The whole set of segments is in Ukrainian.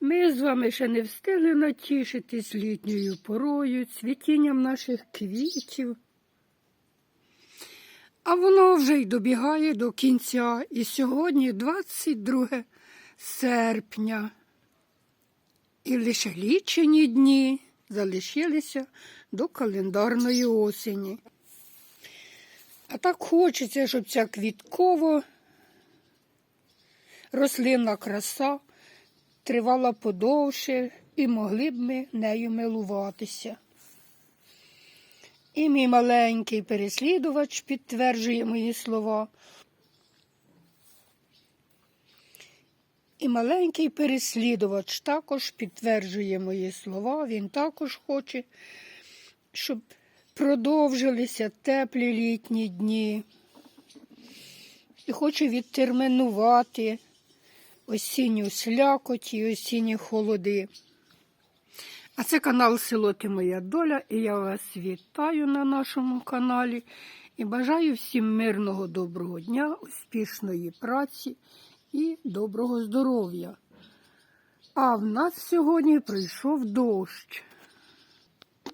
Ми з вами ще не встигли натішитись літньою порою, цвітінням наших квітів. А воно вже й добігає до кінця. І сьогодні 22 серпня. І лише лічені дні залишилися до календарної осені. А так хочеться, щоб ця квіткова рослинна краса тривала подовше і могли б ми нею милуватися. І мій маленький переслідувач підтверджує мої слова. І маленький переслідувач також підтверджує мої слова. Він також хоче, щоб продовжилися теплі літні дні. І хоче відтермінувати осінню слякоть і осінні холоди. А це канал Село Ти Моя Доля, і я вас вітаю на нашому каналі і бажаю всім мирного доброго дня, успішної праці і доброго здоров'я. А в нас сьогодні прийшов дощ.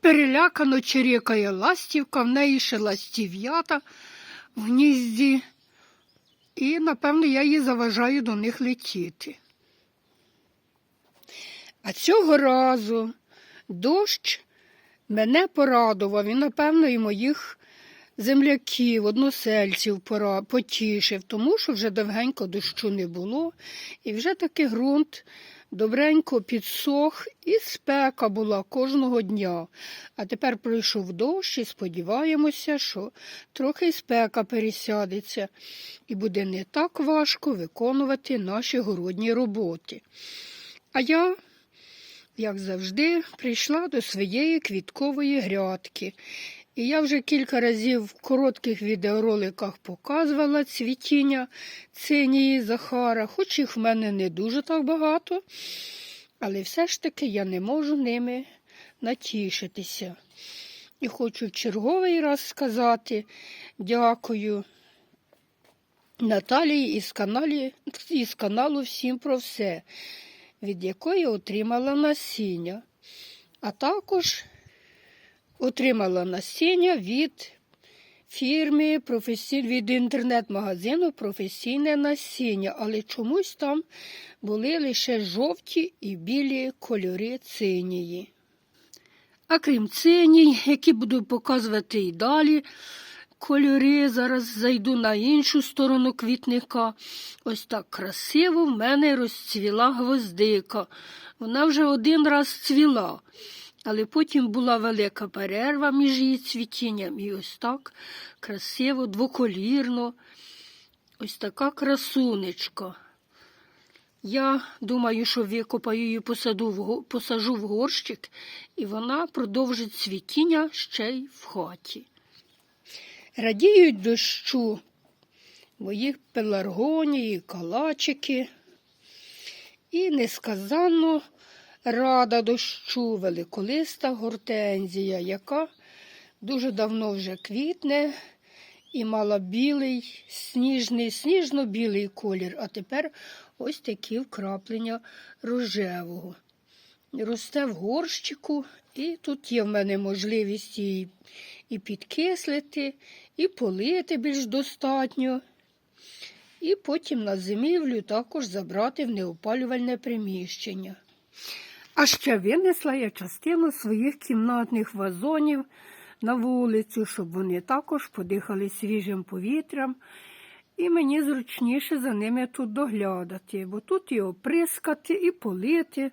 Перелякано чирікає ластівка, в неї ще ластів'ята в гнізді, і, напевно, я їй заважаю до них летіти. А цього разу дощ мене порадував і, напевно, і моїх земляків, односельців потішив, тому що вже довгенько дощу не було, і вже таки ґрунт добренько підсох, і спека була кожного дня. А тепер пройшов дощ і сподіваємося, що трохи спека пересядеться, і буде не так важко виконувати наші городні роботи. А я як завжди, прийшла до своєї квіткової грядки. І я вже кілька разів в коротких відеороликах показувала цвітіння цинії Захара, хоч їх в мене не дуже так багато, але все ж таки я не можу ними натішитися. І хочу в черговий раз сказати дякую Наталії із, каналі, із каналу Всім про все від якої отримала насіння, а також отримала насіння від фірми від інтернет-магазину професійне насіння, але чомусь там були лише жовті і білі кольори цинії. А крім циній, які буду показувати і далі, кольори. Зараз зайду на іншу сторону квітника. Ось так красиво в мене розцвіла гвоздика. Вона вже один раз цвіла, але потім була велика перерва між її цвітінням. І ось так красиво, двоколірно. Ось така красунечка. Я думаю, що викопаю її посаду посажу в горщик, і вона продовжить цвітіння ще й в хаті. Радіють дощу мої пеларгонії, калачики. І несказанно рада дощу великолиста гортензія, яка дуже давно вже квітне і мала білий, сніжний, сніжно-білий колір, а тепер ось такі вкраплення рожевого. Росте в горщику, і тут є в мене можливість її і підкислити, і полити більш достатньо. І потім на зимівлю також забрати в неопалювальне приміщення. А ще винесла я частину своїх кімнатних вазонів на вулицю, щоб вони також подихали свіжим повітрям. І мені зручніше за ними тут доглядати, бо тут і оприскати, і полити.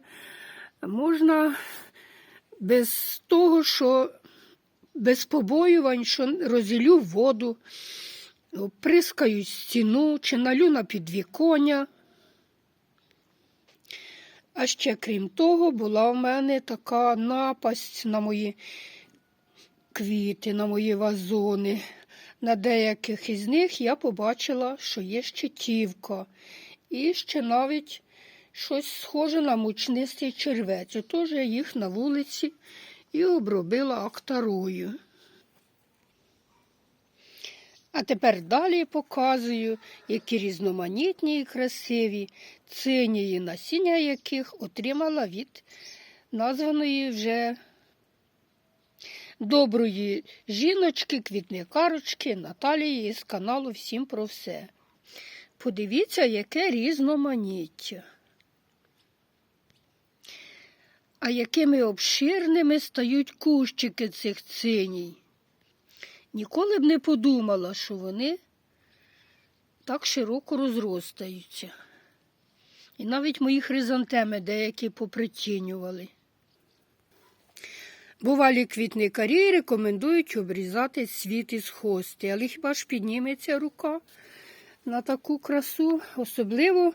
Можна без того, що без побоювань, що розілю воду, оприскаю стіну чи налю на підвіконня. А ще, крім того, була в мене така напасть на мої квіти, на мої вазони. На деяких із них я побачила, що є щитівка. І ще навіть щось схоже на мучнистий червець. Отож я їх на вулиці і обробила актарою. А тепер далі показую, які різноманітні і красиві цинії насіння яких отримала від названої вже доброї жіночки, квітникарочки Наталії з каналу Всім про все. Подивіться, яке різноманіття. А якими обширними стають кущики цих циній. Ніколи б не подумала, що вони так широко розростаються. І навіть мої хризантеми деякі попритінювали. Бувалі квітникарі рекомендують обрізати світ із хости, але хіба ж підніметься рука на таку красу? Особливо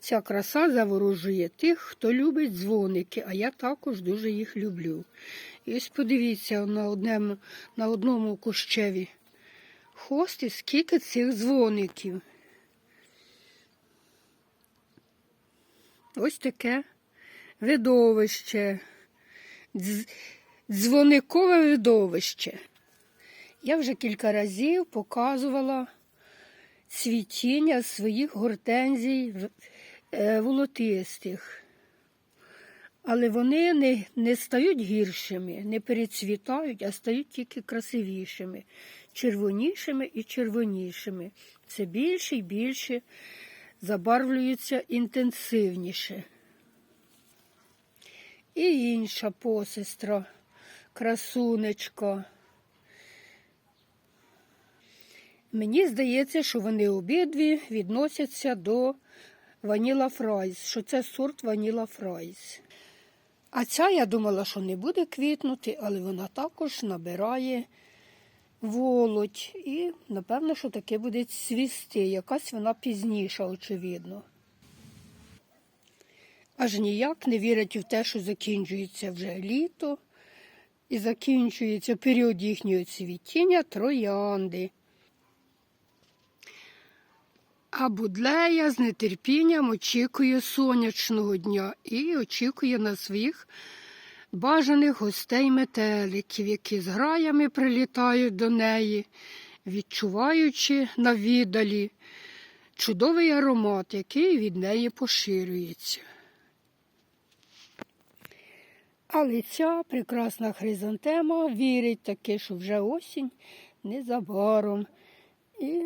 ця краса заворожує тих, хто любить дзвоники, а я також дуже їх люблю. І ось подивіться на одному, на одному кущеві хости, скільки цих дзвоників. Ось таке видовище, дзвоникове видовище. Я вже кілька разів показувала цвітіння своїх гортензій е, волотистих. Але вони не, не стають гіршими, не перецвітають, а стають тільки красивішими, червонішими і червонішими. Все більше і більше забарвлюються інтенсивніше. І інша посестра, красунечка. Мені здається, що вони обидві відносяться до Ваніла Фрайс, що це сорт Ваніла Фрайс. А ця я думала, що не буде квітнути, але вона також набирає володь. І, напевно, що таке буде цвісти. Якась вона пізніша, очевидно. Аж ніяк не вірять в те, що закінчується вже літо і закінчується період їхнього цвітіння троянди. А будлея з нетерпінням очікує сонячного дня і очікує на своїх бажаних гостей метеликів, які з граями прилітають до неї, відчуваючи на віддалі чудовий аромат, який від неї поширюється. Але ця прекрасна хризантема вірить таки, що вже осінь незабаром. І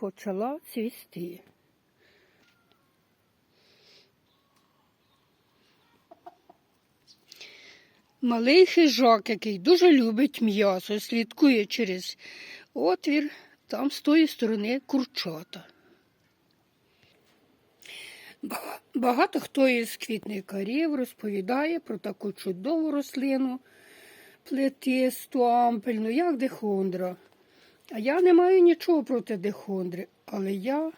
почала цвісти. Малий хижак, який дуже любить м'ясо, слідкує через отвір, там з тої сторони курчата. Багато хто із квітникарів розповідає про таку чудову рослину плетисту, ампельну, як дихондра. А я не маю нічого проти дихондри, але я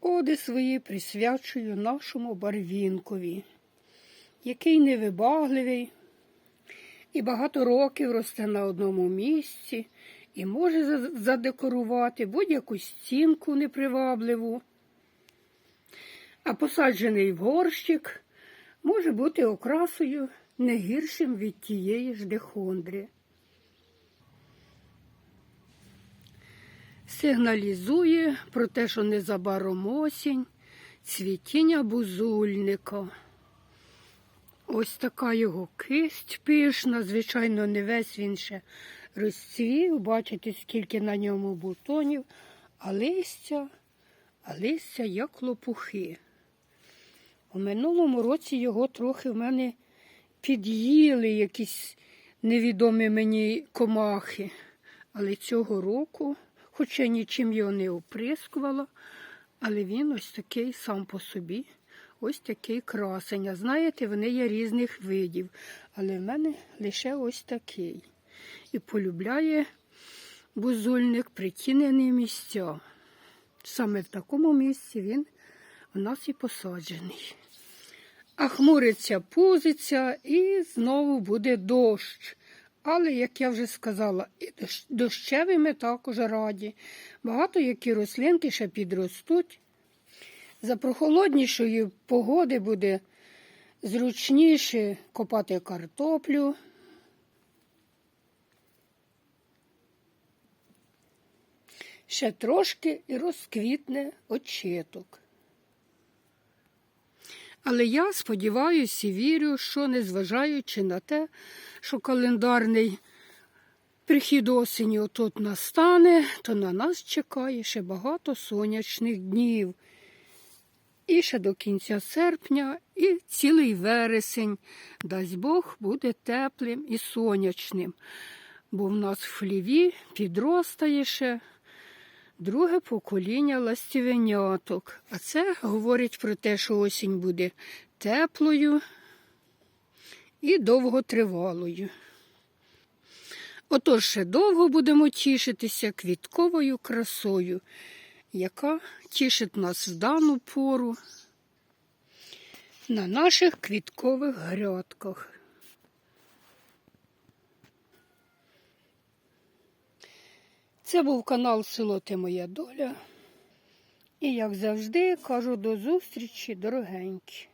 оди свої присвячую нашому барвінкові, який невибагливий і багато років росте на одному місці і може задекорувати будь-яку стінку непривабливу. А посаджений в горщик може бути окрасою не гіршим від тієї ж дихондри. Сигналізує про те, що незабаром осінь, цвітіння бузульника. Ось така його кисть пишна, звичайно, не весь він ще розцвів. Бачите, скільки на ньому бутонів, а листя, а листя як лопухи. У минулому році його трохи в мене під'їли якісь невідомі мені комахи. Але цього року, хоча нічим його не оприскувала, але він ось такий сам по собі, ось такий красень. А знаєте, вони є різних видів, але в мене лише ось такий. І полюбляє бузульник притінені місця. Саме в такому місці він у нас і посаджений. А хмуриться, пузиться і знову буде дощ. Але, як я вже сказала, і дощ- дощевими також раді. Багато які рослинки ще підростуть. За прохолоднішої погоди буде зручніше копати картоплю. Ще трошки і розквітне очіток. Але я сподіваюся і вірю, що незважаючи на те, що календарний прихід осені отут настане, то на нас чекає ще багато сонячних днів. І ще до кінця серпня, і цілий вересень, дасть Бог, буде теплим і сонячним. Бо в нас в хліві підростає ще друге покоління ластівеняток. А це говорить про те, що осінь буде теплою і довготривалою. Отож ще довго будемо тішитися квітковою красою, яка тішить нас в дану пору на наших квіткових грядках. Це був канал Село Ти Моя Доля. І, як завжди, кажу до зустрічі, дорогенькі.